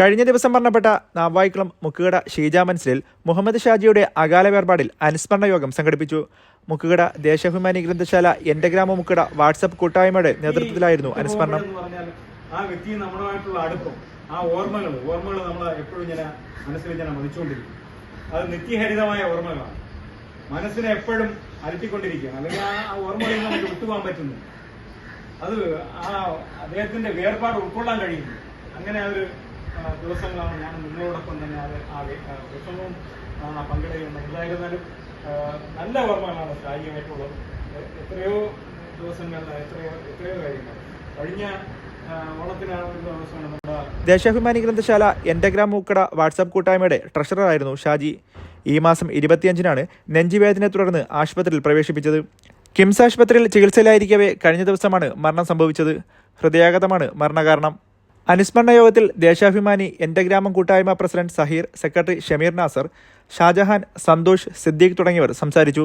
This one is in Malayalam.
കഴിഞ്ഞ ദിവസം മരണപ്പെട്ട നാവായിക്കുളം മുക്കുകട ഷീജ മൻസിലിൽ മുഹമ്മദ് ഷാജിയുടെ അകാല വേർപാടിൽ അനുസ്മരണ യോഗം സംഘടിപ്പിച്ചു. മുക്കുകട ദേശാഭിമാനി ഗ്രന്ഥശാല എന്റെ ഗ്രാമ മുക്കുട വാട്സപ്പ് കൂട്ടായ്മയുടെ നേതൃത്വത്തിലായിരുന്നു അനുസ്മരണം. ആ വ്യക്തി നമ്മളുമായിട്ടുള്ള അടുപ്പം ആ ഓർമ്മകൾ ഓർമ്മകൾ നമ്മൾ എപ്പോഴും ഇങ്ങനെ മനസ്സിൽ ഇങ്ങനെ അത് നിത്യഹരിതമായ ഓർമ്മകളാണ്. മനസ്സിനെ എപ്പോഴും അലട്ടിക്കൊണ്ടിരിക്കുകയാണ്. അല്ലെങ്കിൽ ആ ഓർമ്മകളിൽ നമുക്ക് വിട്ടുപോകാൻ പറ്റുന്നു. അത് ആ അദ്ദേഹത്തിന്റെ വേർപാട് ഉൾക്കൊള്ളാൻ കഴിയുന്നു. അങ്ങനെ ആ ഒരു ദിവസങ്ങളാണ് ഞാൻ നിങ്ങളോടൊപ്പം തന്നെ അത് ആ വിഷമവും പങ്കിടുകയുണ്ട് എന്തായിരുന്നാലും നല്ല ഓർമ്മകളാണ് കായികമായിട്ടുള്ളത് എത്രയോ ദിവസങ്ങൾ എത്രയോ എത്രയോ കാര്യങ്ങൾ. കഴിഞ്ഞ ദേശാഭിമാനി ഗ്രന്ഥശാല എന്റെ ഗ്രാം മൂക്കട വാട്സപ്പ് കൂട്ടായ്മയുടെ ട്രഷററായിരുന്നു ഷാജി. ഈ മാസം ഇരുപത്തിയഞ്ചിനാണ് നെഞ്ചുവേദനയെ തുടർന്ന് ആശുപത്രിയിൽ പ്രവേശിപ്പിച്ചത്. കിംസ് ആശുപത്രിയിൽ ചികിത്സയിലായിരിക്കവേ കഴിഞ്ഞ ദിവസമാണ് മരണം സംഭവിച്ചത്. ഹൃദയാഘാതമാണ് മരണകാരണം. അനുസ്മരണ യോഗത്തിൽ ദേശാഭിമാനി എന്റെ ഗ്രാമം കൂട്ടായ്മ പ്രസിഡന്റ് സഹീർ സെക്രട്ടറി ഷമീർ നാസർ ഷാജഹാൻ സന്തോഷ് സിദ്ദീഖ് തുടങ്ങിയവർ സംസാരിച്ചു.